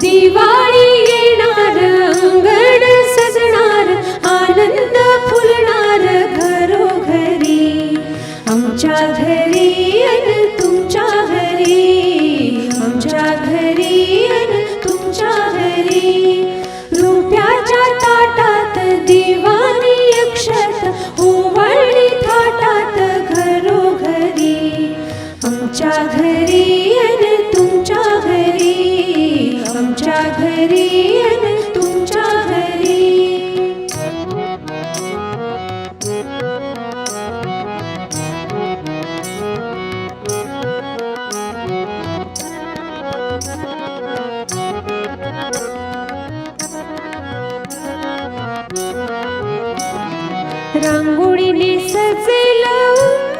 Diva आमच्या घरी अन तुमच्या घरी. आमच्या घरी अन तुमच्या घरी. रांगोळीने सजलं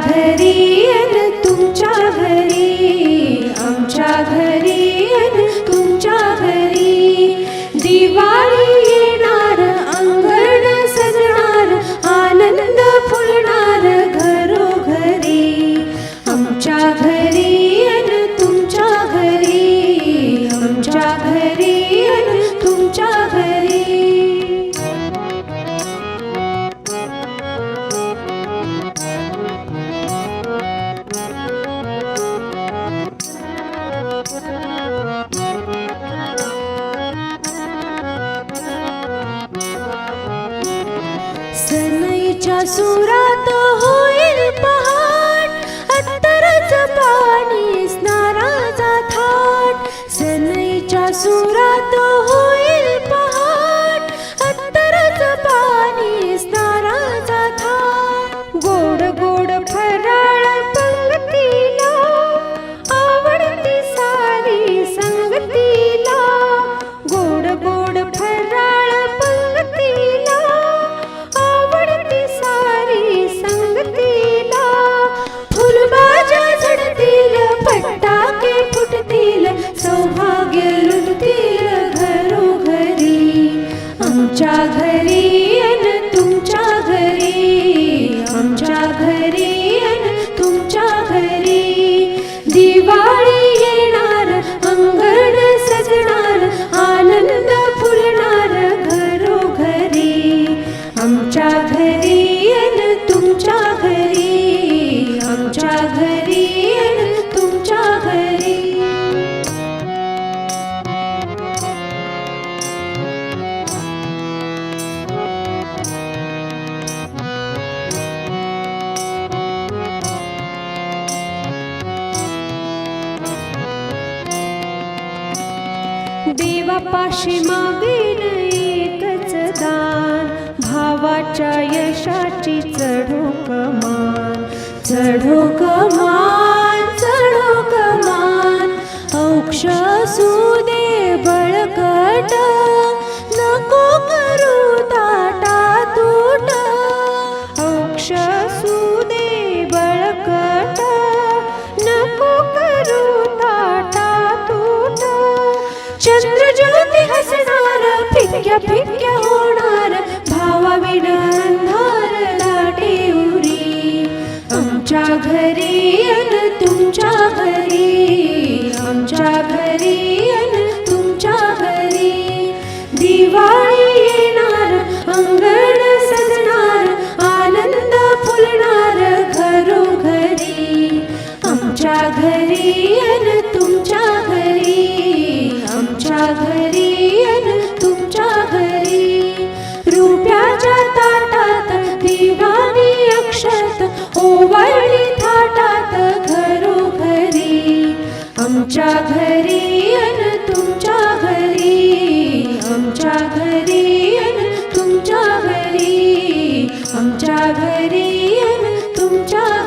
രാധരീ तिच्या सुरात होईल पहाट अत्तरच पाणी स्नाराचा थाट सनईच्या सुरात होईल पहाट अत्तरच पाणी स्नाराचा थाट गोड गोड हरे बापाशी मागेन एकच दान भावाच्या यशाची चढो कमान चढो कमान आमच्या घरी अन तुमच्या घरी. आमच्या घरी अन तुमच्या घरी. आमच्या घरी अन तुमच्या